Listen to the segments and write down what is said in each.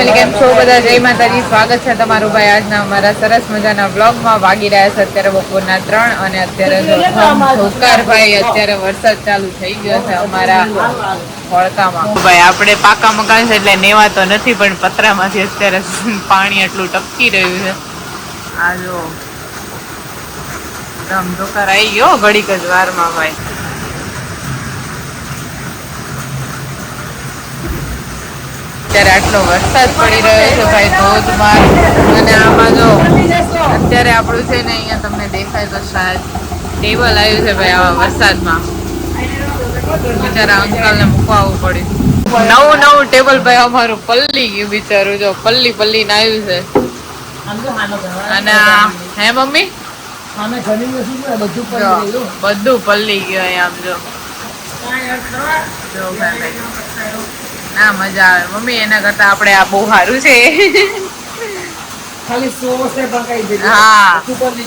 Family કેમ છો બધા? જય માતાજી, સ્વાગત છે તમારું ભાઈ આજના અમારા સરસ મજાના બ્લોગમાં વાગી રહ્યા છે અત્યારે બપોરના ત્રણ અને અત્યારે જો ધોકાર ભાઈ, અત્યારે વરસાદ ચાલુ થઈ ગયો છે અમારા આપણે પાકા મકાન છે એટલે નેવા તો નથી, પણ પતરામાંથી અત્યારે પાણી એટલું ટપકી રહ્યું છે. આ જો ધોકાર આવી ગયો ઘડીક જ વારમાં ભાઈ. અત્યારે આટલો વરસાદ પડી રહ્યો છે ભાઈ, ધોધમાર. અને આમાં જો અત્યારે આપણું છે ને અહીંયા તમને દેખાય તો શાયદ ટેબલ આવ્યું છે ભાઈ આવા વરસાદમાં. બિચારા અંકલને મૂકવાવું પડ્યું. નવું નવું ટેબલ ભાઈ અમારું પલ્લી ગયું બિચારું, જો પલ્લી પલ્લી ને આવ્યું છે. અને હે મમ્મી? બધું પલ્લી ગયું આમ જો. જો ભાઈ. ના મજા આવે. મમ્મી એના કરતા આપણે આ બહુ સારું છે. હા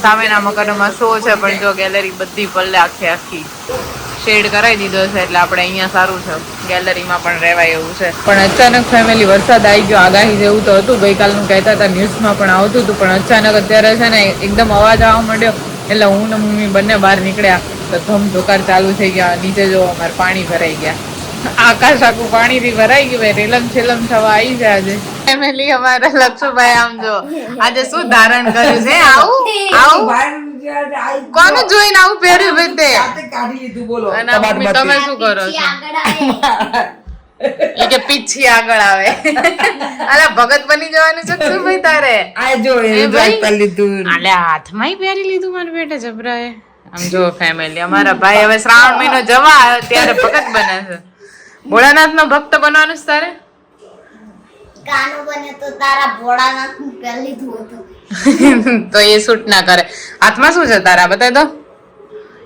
સામેના મકાનોમાં શો છે પણ જો ગેલેરી બધી પલ્લે આખી આખી. શેડ કરાવી દીધો છે એટલે આપણે અહીંયા સારું છે. ગેલેરીમાં પણ રહેવાય એવું છે. પણ અચાનક ફેમિલી વરસાદ આવી ગયો આગાહી જેવું તો હતું. ગઈકાલનું કહેતા હતા ન્યૂઝમાં પણ આવતું હતું પણ અચાનક અત્યારે છે ને એકદમ અવાજ આવવા માંડ્યો. એટલે હું ને મમ્મી બંને બહાર નીકળ્યા. તો ધમ ધોકાર ચાલુ થઈ ગયા. નીચે જો અમારે પાણી ભરાઈ ગયા. આકાશ આખું પાણી થી ભરાઈ ગયું ભાઈ રેલમ છેલમ થવા આવી જાય આજે ફેમિલી અમારા લક્ષુભાઈ આમ જો આજે શું ધારણ કર્યું છે? આવું? આવું? કોનું જોઈને આવું પહેર્યું ભાઈ તે? અને મમ્મી તમે શું કરો છો? એ કે પીછી આગળ આવે. અલા ભગત બની જવાનું છે શું ભાઈ તારે? એ ભાઈ? અલ્યા હાથમાંય પહેરી લીધું મારા બેટા જબરાએ? આમ જો ફેમિલી અમારા ભાઈ હવે શ્રાવણ મહિનો જવા આવ્યો ત્યારે ભગત બને છે. ભોળાનાથ નો ભક્ત બનવાનું છે તારે? કાનો બને તો તારા ભોળાનાથનું પહેલી લીધું હતું. તો એ શૂટ ના કરે. હાથમાં શું છે તારા? બતાય દો.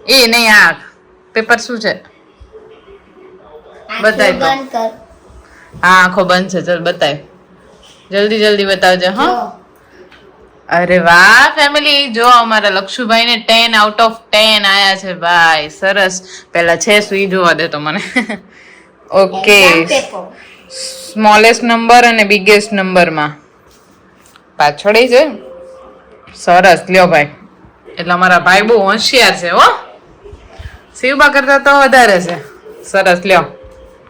એ નહીં આ પેપર શું છે? બતાય તો. હા આંખો બંધ છે. ચલ બતાય જલ્દી જલ્દી બતાવજો હા. અરે વાહ ફેમિલી જો અમારા લક્ષુભાઈ ને ટેન આઉટ ઓફ ટેન આયા છે. ભાઈ સરસ. પેલા છે સુઈ જોવા દે તો મને. ઓકે. સ્મોલેસ્ટ નંબર અને બિગેસ્ટ નંબરમાં પાછળ છે. સરસ. લ્યો ભાઈ. એટલે અમારા ભાઈ બહુ હોશિયાર છે હો. શિવબા કરતા તો વધારે છે. સરસ. લ્યો.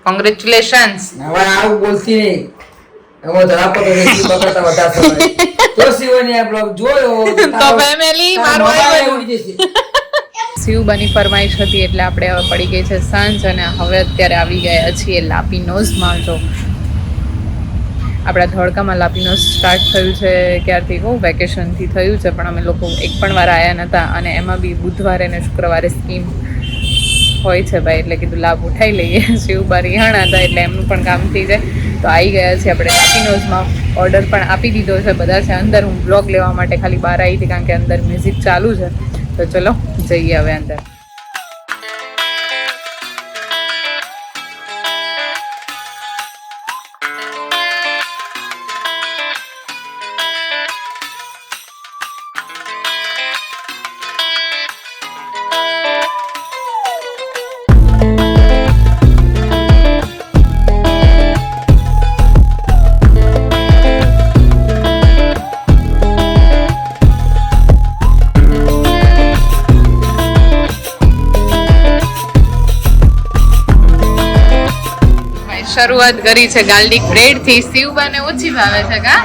કોંગ્રેચ્યુલેશન્સ હવે આવું બોલતી નહીં. તો વધારે તો શિવાની આ બ્લોગ જોયો. તો ફેમિલી મારું ઉડી જશે. શિવબાની ફરમાઈશ હતી એટલે આપણે હવે પડી ગઈ છે સાંજ અને હવે અત્યારે આવી ગયા છીએ લાપીનોઝમાં. જો આપણા ધોળકામાં લાપીનોઝ સ્ટાર્ટ થયું છે, ક્યારથી? કહું વેકેશનથી થયું છે, પણ અમે લોકો એક પણ વાર આવ્યા નહોતા અને એમાં બી બુધવારે અને શુક્રવારે સ્કીમ હોય છે ભાઈ, એટલે કીધું લાભ ઉઠાઈ લઈએ. શિવબા રિહાણા હતા એટલે એમનું પણ કામ થઈ જાય. તો આવી ગયા છે આપણે લાપીનોઝમાં. ઓર્ડર પણ આપી દીધો છે, બધા છે, અંદર હું બ્લોગ લેવા માટે ખાલી બહાર આવી હતી કારણ કે અંદર મ્યુઝિક ચાલુ છે. તો ચલો જઈએ હવે અંદર શરૂઆત કરી છે ગાર્લિક બ્રેડથી શિવબાને ઓછી ભાવે છે કા?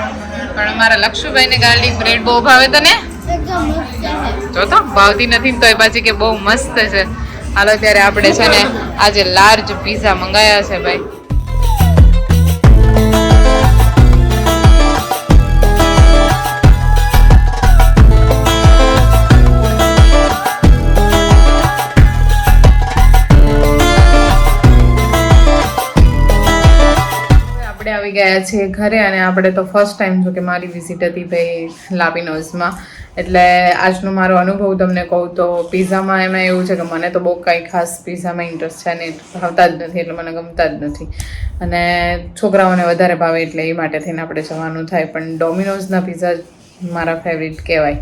પણ અમારા લક્ષુભાઈ ને ગાર્લિક બ્રેડ બહુ ભાવે તને. જો તો, ભાવતી નથી તો એ પાછી કે બહુ મસ્ત છે. હાલો, ત્યારે આપણે છે ને આજે લાર્જ પીઝા મંગાયા છે ભાઈ. આવી ગયા છીએ ઘરે અને આપણે તો ફર્સ્ટ ટાઈમ જો કે મારી વિઝિટ હતી ભાઈ લાબિનોઝમાં એટલે આજનો મારો અનુભવ તમને કહું તો પિઝામાં એમાં એવું છે કે મને તો બહુ કંઈ ખાસ પિઝામાં ઇન્ટરેસ્ટ છે ને ભાવતા જ નથી એટલે મને ગમતા જ નથી. અને છોકરાઓને વધારે ભાવે એટલે એ માટે થઈને આપણે જવાનું થાય. પણ ડોમિનોઝના પિઝા મારા ફેવરિટ કહેવાય.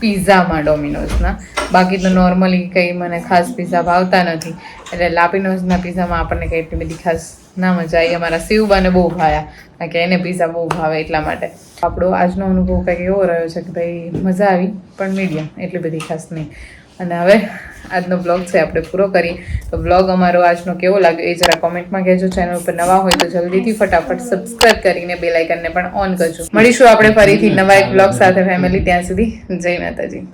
પિઝામાં ડોમિનોઝના. બાકી તો નોર્મલી કંઈ મને ખાસ પિઝા ભાવતા નથી. એટલે લાપિનોઝના પિઝામાં આપણને કંઈ એટલી બધી ખાસ ના મજા આવી. અમારા શિવબાને બહુ ભાયા. કારણ કે એને પીઝા બહુ ભાવે એટલા માટે. આપણો આજનો અનુભવ કંઈક એવો રહ્યો છે કે ભાઈ મજા આવી, પણ મીડિયમ એટલી બધી ખાસ નહીં. અને હવે આજનો બ્લોગ છે, આપણે પૂરો કરી તો બ્લોગ અમારો આજનો કેવો લાગ્યો એ જરા કોમેન્ટમાં કહેજો. ચેનલ ઉપર નવા હોય તો જલ્દીથી ફટાફટ સબસ્ક્રાઇબ કરીને બેલ આઇકનને પણ ઓન કરજો. મળીશું આપણે ફરીથી નવા એક બ્લોગ સાથે ફેમિલી ત્યાં સુધી. જય માતાજી.